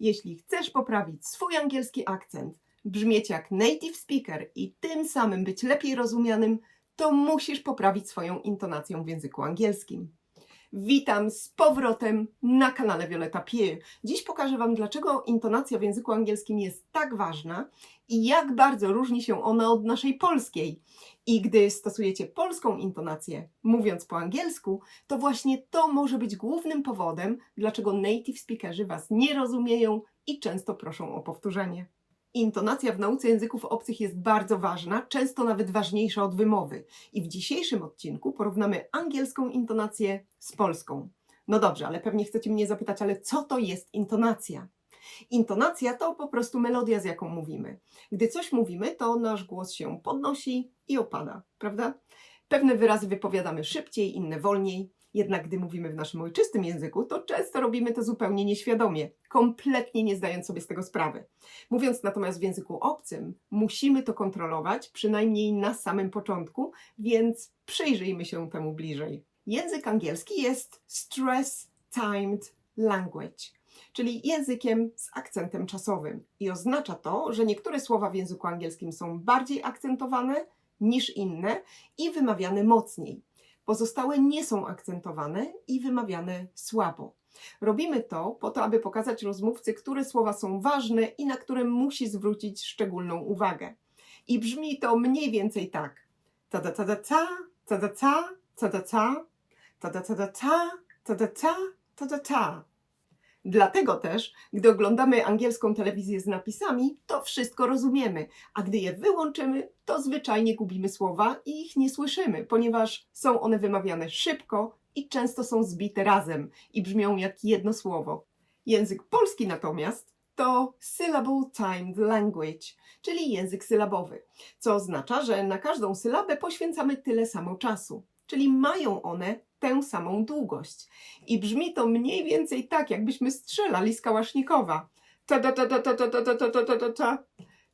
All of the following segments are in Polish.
Jeśli chcesz poprawić swój angielski akcent, brzmieć jak native speaker i tym samym być lepiej rozumianym, to musisz poprawić swoją intonację w języku angielskim. Witam z powrotem na kanale Violeta Pier. Dziś pokażę Wam, dlaczego intonacja w języku angielskim jest tak ważna i jak bardzo różni się ona od naszej polskiej. I gdy stosujecie polską intonację, mówiąc po angielsku, to właśnie to może być głównym powodem, dlaczego native speakerzy Was nie rozumieją i często proszą o powtórzenie. Intonacja w nauce języków obcych jest bardzo ważna, często nawet ważniejsza od wymowy. I w dzisiejszym odcinku porównamy angielską intonację z polską. No dobrze, ale pewnie chcecie mnie zapytać, ale co to jest intonacja? Intonacja to po prostu melodia, z jaką mówimy. Gdy coś mówimy, to nasz głos się podnosi i opada, prawda? Pewne wyrazy wypowiadamy szybciej, inne wolniej. Jednak gdy mówimy w naszym ojczystym języku, to często robimy to zupełnie nieświadomie, kompletnie nie zdając sobie z tego sprawy. Mówiąc natomiast w języku obcym, musimy to kontrolować, przynajmniej na samym początku, więc przyjrzyjmy się temu bliżej. Język angielski jest stress timed language, czyli językiem z akcentem czasowym. I oznacza to, że niektóre słowa w języku angielskim są bardziej akcentowane niż inne i wymawiane mocniej. Pozostałe nie są akcentowane i wymawiane słabo. Robimy to po to, aby pokazać rozmówcy, które słowa są ważne i na które musi zwrócić szczególną uwagę. I brzmi to mniej więcej tak. Tada tada ta, tada ta, tada ta, tada tada ta, tada ta, tada ta. Dlatego też, gdy oglądamy angielską telewizję z napisami, to wszystko rozumiemy, a gdy je wyłączymy, to zwyczajnie gubimy słowa i ich nie słyszymy, ponieważ są one wymawiane szybko i często są zbite razem i brzmią jak jedno słowo. Język polski natomiast to syllable timed language, czyli język sylabowy, co oznacza, że na każdą sylabę poświęcamy tyle samo czasu, czyli mają one tę samą długość. I brzmi to mniej więcej tak, jakbyśmy strzelali z kałasznikowa. Ta ta ta ta ta ta ta ta ta ta ta ta.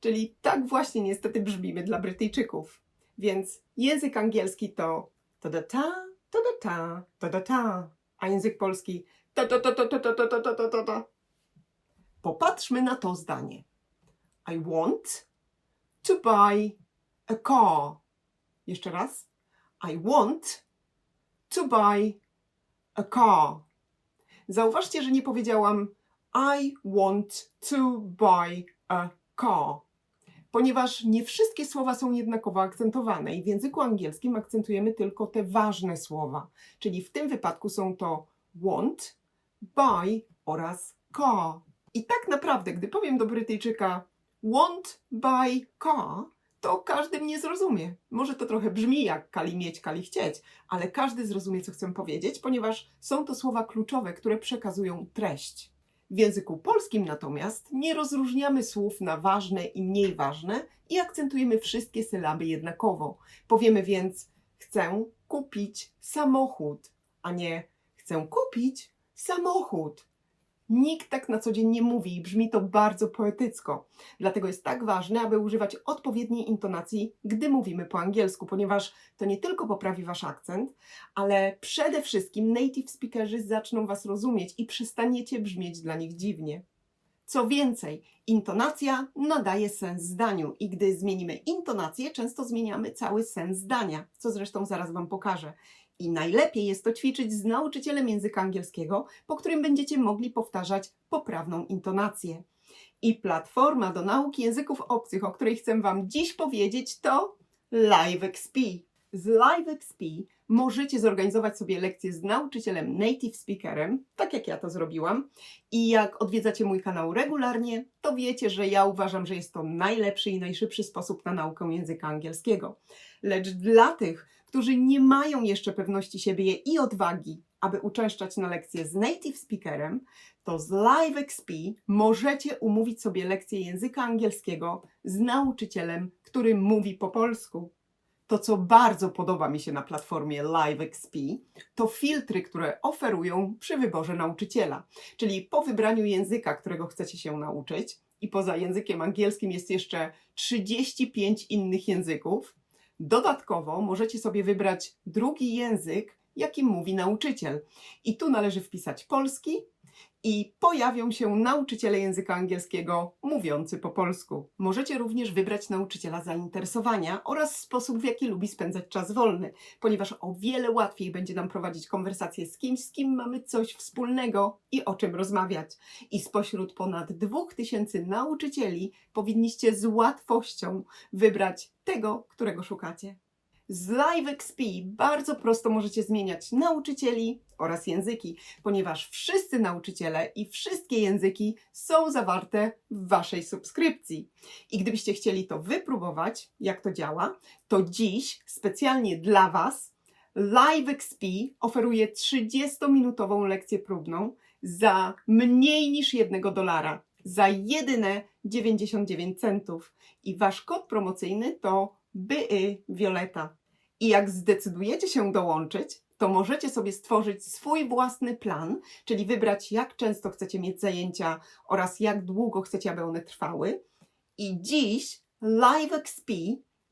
Czyli tak właśnie niestety brzmimy dla Brytyjczyków. Więc język angielski to ta ta ta ta ta ta ta ta, a język polski ta ta ta ta ta ta ta ta ta ta ta. Popatrzmy na to zdanie. I want to buy a car. Jeszcze raz. I want to buy a car. Zauważcie, że nie powiedziałam I want to buy a car, ponieważ nie wszystkie słowa są jednakowo akcentowane i w języku angielskim akcentujemy tylko te ważne słowa, czyli w tym wypadku są to want, buy oraz car. I tak naprawdę, gdy powiem do Brytyjczyka want, buy, car, to każdy mnie zrozumie. Może to trochę brzmi jak kali mieć, kali chcieć, ale każdy zrozumie, co chcę powiedzieć, ponieważ są to słowa kluczowe, które przekazują treść. W języku polskim natomiast nie rozróżniamy słów na ważne i mniej ważne i akcentujemy wszystkie sylaby jednakowo. Powiemy więc chcę kupić samochód, a nie chcę kupić samochód. Nikt tak na co dzień nie mówi i brzmi to bardzo poetycko. Dlatego jest tak ważne, aby używać odpowiedniej intonacji, gdy mówimy po angielsku, ponieważ to nie tylko poprawi wasz akcent, ale przede wszystkim native speakerzy zaczną was rozumieć i przestaniecie brzmieć dla nich dziwnie. Co więcej, intonacja nadaje sens zdaniu i gdy zmienimy intonację, często zmieniamy cały sens zdania, co zresztą zaraz Wam pokażę. I najlepiej jest to ćwiczyć z nauczycielem języka angielskiego, po którym będziecie mogli powtarzać poprawną intonację. I platforma do nauki języków obcych, o której chcę Wam dziś powiedzieć, to LiveXP. Z LiveXP możecie zorganizować sobie lekcje z nauczycielem native speakerem, tak jak ja to zrobiłam. I jak odwiedzacie mój kanał regularnie, to wiecie, że ja uważam, że jest to najlepszy i najszybszy sposób na naukę języka angielskiego. Lecz dla tych, którzy nie mają jeszcze pewności siebie i odwagi, aby uczęszczać na lekcje z native speakerem, to z LiveXP możecie umówić sobie lekcję języka angielskiego z nauczycielem, który mówi po polsku. To, co bardzo podoba mi się na platformie LiveXP, to filtry, które oferują przy wyborze nauczyciela. Czyli po wybraniu języka, którego chcecie się nauczyć, i poza językiem angielskim jest jeszcze 35 innych języków, Dodatkowo możecie sobie wybrać drugi język, jakim mówi nauczyciel. I tu należy wpisać polski i pojawią się nauczyciele języka angielskiego mówiący po polsku. Możecie również wybrać nauczyciela zainteresowania oraz sposób, w jaki lubi spędzać czas wolny, ponieważ o wiele łatwiej będzie nam prowadzić konwersację z kimś, z kim mamy coś wspólnego i o czym rozmawiać. I spośród ponad 2000 nauczycieli powinniście z łatwością wybrać tego, którego szukacie. Z LiveXP bardzo prosto możecie zmieniać nauczycieli oraz języki, ponieważ wszyscy nauczyciele i wszystkie języki są zawarte w Waszej subskrypcji. I gdybyście chcieli to wypróbować, jak to działa, to dziś specjalnie dla Was LiveXP oferuje 30-minutową lekcję próbną za mniej niż jednego dolara, za jedyne 99 centów. I Wasz kod promocyjny to BY Violeta. I jak zdecydujecie się dołączyć, to możecie sobie stworzyć swój własny plan, czyli wybrać, jak często chcecie mieć zajęcia oraz jak długo chcecie, aby one trwały. I dziś LiveXP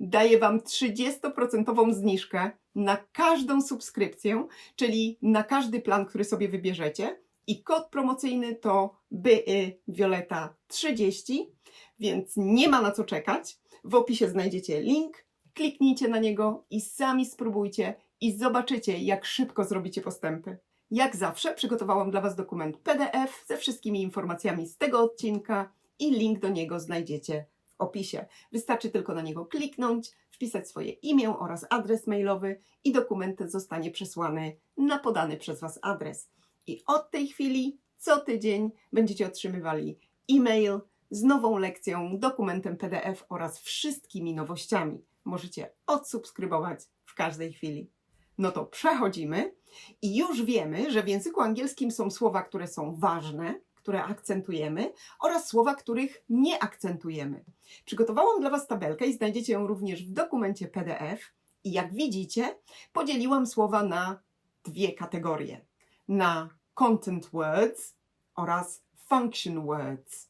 daje Wam 30% zniżkę na każdą subskrypcję, czyli na każdy plan, który sobie wybierzecie. I kod promocyjny to BY Violeta 30, więc nie ma na co czekać. W opisie znajdziecie link, kliknijcie na niego i sami spróbujcie i zobaczycie, jak szybko zrobicie postępy. Jak zawsze przygotowałam dla Was dokument PDF ze wszystkimi informacjami z tego odcinka i link do niego znajdziecie w opisie. Wystarczy tylko na niego kliknąć, wpisać swoje imię oraz adres mailowy i dokument zostanie przesłany na podany przez Was adres. I od tej chwili co tydzień będziecie otrzymywali e-mail z nową lekcją, dokumentem PDF oraz wszystkimi nowościami. Możecie odsubskrybować w każdej chwili. No to przechodzimy i już wiemy, że w języku angielskim są słowa, które są ważne, które akcentujemy oraz słowa, których nie akcentujemy. Przygotowałam dla Was tabelkę i znajdziecie ją również w dokumencie PDF. I jak widzicie, podzieliłam słowa na dwie kategorie: na content words oraz function words.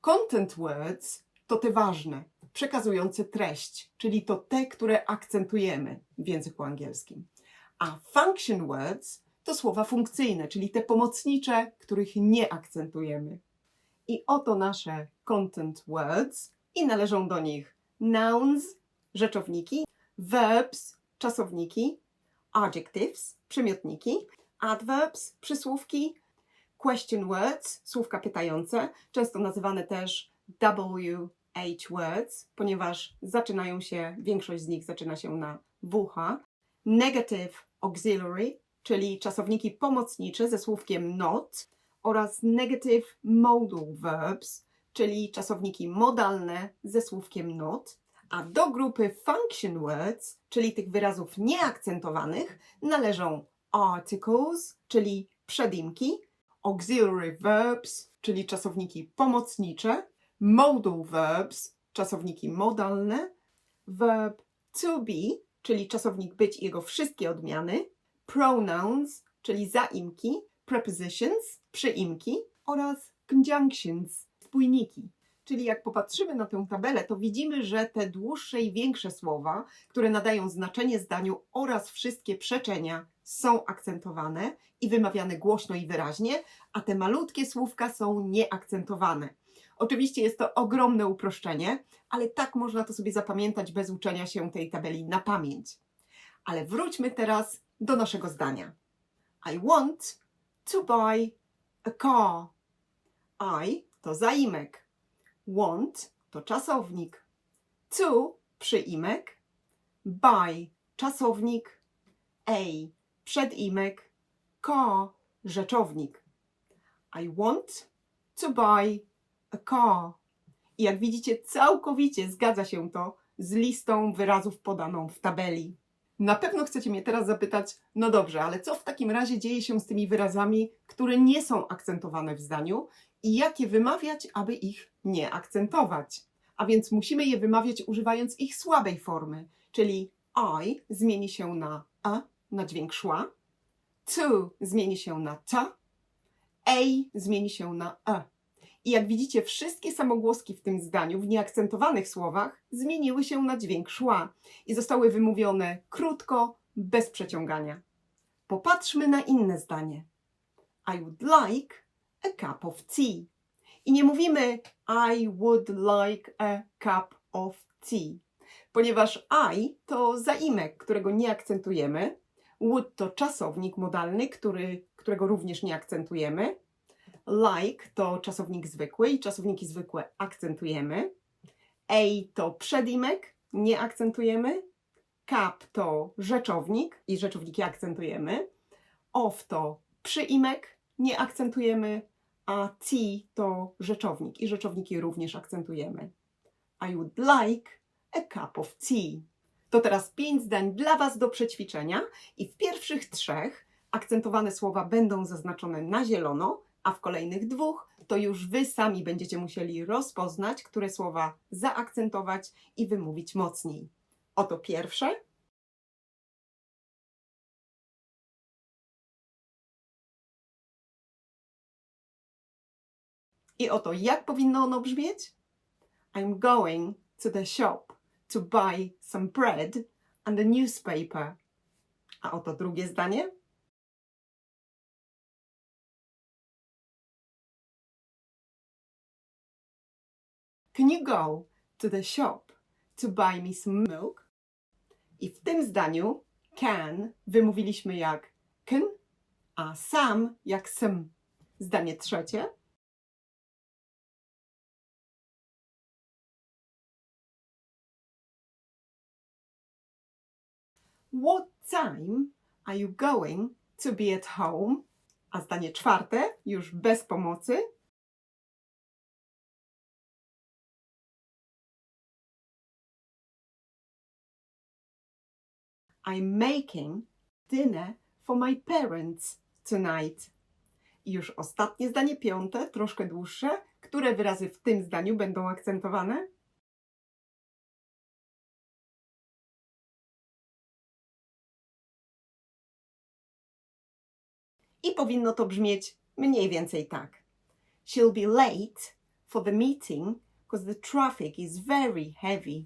Content words to te ważne, przekazujące treść, czyli to te, które akcentujemy w języku angielskim. A function words to słowa funkcyjne, czyli te pomocnicze, których nie akcentujemy. I oto nasze content words i należą do nich nouns, rzeczowniki, verbs, czasowniki, adjectives, przymiotniki, adverbs, przysłówki, question words, słówka pytające, często nazywane też WH words, ponieważ zaczynają się, większość z nich zaczyna się na WH, negative auxiliary, czyli czasowniki pomocnicze ze słówkiem not oraz negative modal verbs, czyli czasowniki modalne ze słówkiem not, a do grupy function words, czyli tych wyrazów nieakcentowanych, należą articles, czyli przedimki, auxiliary verbs, czyli czasowniki pomocnicze, modal verbs, czasowniki modalne, verb to be, czyli czasownik być i jego wszystkie odmiany, pronouns, czyli zaimki, prepositions, przyimki oraz conjunctions, spójniki. Czyli jak popatrzymy na tę tabelę, to widzimy, że te dłuższe i większe słowa, które nadają znaczenie zdaniu oraz wszystkie przeczenia są akcentowane i wymawiane głośno i wyraźnie, a te malutkie słówka są nieakcentowane. Oczywiście jest to ogromne uproszczenie, ale tak można to sobie zapamiętać bez uczenia się tej tabeli na pamięć. Ale wróćmy teraz do naszego zdania. I want to buy a car. I to zaimek. Want to czasownik. To przyimek. Buy czasownik. A przedimek. Car rzeczownik. I want to buy a car. I jak widzicie, całkowicie zgadza się to z listą wyrazów podaną w tabeli. Na pewno chcecie mnie teraz zapytać, no dobrze, ale co w takim razie dzieje się z tymi wyrazami, które nie są akcentowane w zdaniu i jak je wymawiać, aby ich nie akcentować? A więc musimy je wymawiać używając ich słabej formy, czyli I zmieni się na a, na dźwięk szła, to zmieni się na ta, a zmieni się na e. I jak widzicie, wszystkie samogłoski w tym zdaniu, w nieakcentowanych słowach, zmieniły się na dźwięk szła i zostały wymówione krótko, bez przeciągania. Popatrzmy na inne zdanie. I would like a cup of tea. I nie mówimy I would like a cup of tea, ponieważ I to zaimek, którego nie akcentujemy. Would to czasownik modalny, który, którego również nie akcentujemy. Like to czasownik zwykły i czasowniki zwykłe akcentujemy. A to przedimek, nie akcentujemy. Cup to rzeczownik i rzeczowniki akcentujemy. Of to przyimek, nie akcentujemy. A T to rzeczownik i rzeczowniki również akcentujemy. I would like a cup of tea. To teraz pięć zdań dla Was do przećwiczenia i w pierwszych trzech akcentowane słowa będą zaznaczone na zielono, a w kolejnych dwóch to już Wy sami będziecie musieli rozpoznać, które słowa zaakcentować i wymówić mocniej. Oto pierwsze. I oto jak powinno ono brzmieć? I'm going to the shop to buy some bread and a newspaper. A oto drugie zdanie. Can you go to the shop to buy me some milk? I w tym zdaniu can wymówiliśmy jak can, a sam jak some. Zdanie trzecie. What time are you going to be at home? A zdanie czwarte, już bez pomocy. I'm making dinner for my parents tonight. I już ostatnie zdanie, piąte, troszkę dłuższe. Które wyrazy w tym zdaniu będą akcentowane? I powinno to brzmieć mniej więcej tak. She'll be late for the meeting because the traffic is very heavy.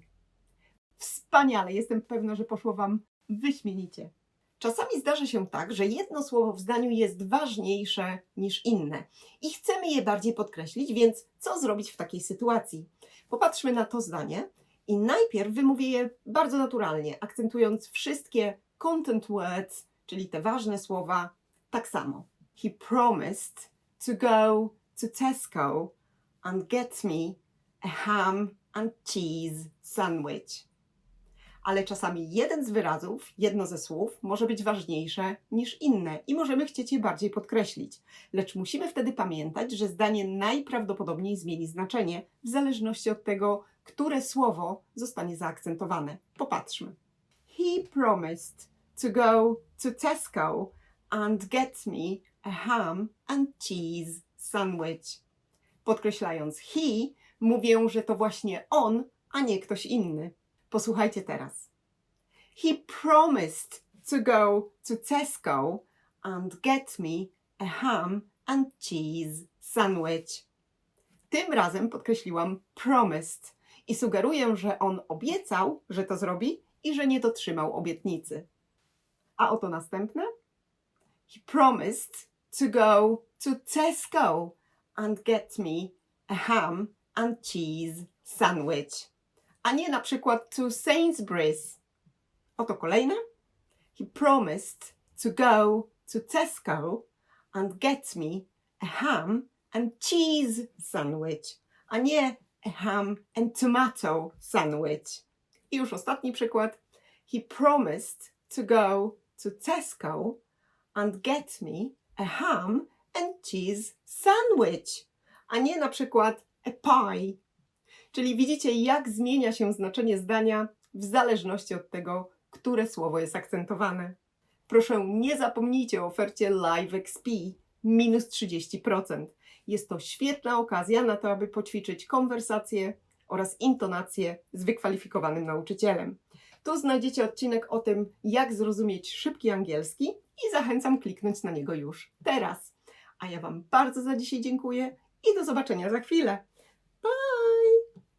Wspaniale, jestem pewna, że poszło Wam wyśmienicie. Czasami zdarza się tak, że jedno słowo w zdaniu jest ważniejsze niż inne i chcemy je bardziej podkreślić, więc co zrobić w takiej sytuacji? Popatrzmy na to zdanie i najpierw wymówię je bardzo naturalnie, akcentując wszystkie content words, czyli te ważne słowa, tak samo. He promised to go to Tesco and get me a ham and cheese sandwich. Ale czasami jeden z wyrazów, jedno ze słów może być ważniejsze niż inne i możemy chcieć je bardziej podkreślić. Lecz musimy wtedy pamiętać, że zdanie najprawdopodobniej zmieni znaczenie w zależności od tego, które słowo zostanie zaakcentowane. Popatrzmy. He promised to go to Tesco and get me a ham and cheese sandwich. Podkreślając he, mówię, że to właśnie on, a nie ktoś inny. Posłuchajcie teraz. He promised to go to Tesco and get me a ham and cheese sandwich. Tym razem podkreśliłam promised i sugeruję, że on obiecał, że to zrobi i że nie dotrzymał obietnicy. A oto następne. He promised to go to Tesco and get me a ham and cheese sandwich. A nie na przykład to Sainsbury's. Oto kolejne. He promised to go to Tesco and get me a ham and cheese sandwich. A nie a ham and tomato sandwich. I już ostatni przykład. He promised to go to Tesco and get me a ham and cheese sandwich, a nie na przykład a pie. Czyli widzicie, jak zmienia się znaczenie zdania w zależności od tego, które słowo jest akcentowane. Proszę, nie zapomnijcie o ofercie Live XP minus 30%. Jest to świetna okazja na to, aby poćwiczyć konwersację oraz intonację z wykwalifikowanym nauczycielem. Tu znajdziecie odcinek o tym, jak zrozumieć szybki angielski i zachęcam kliknąć na niego już teraz. A ja Wam bardzo za dzisiaj dziękuję i do zobaczenia za chwilę.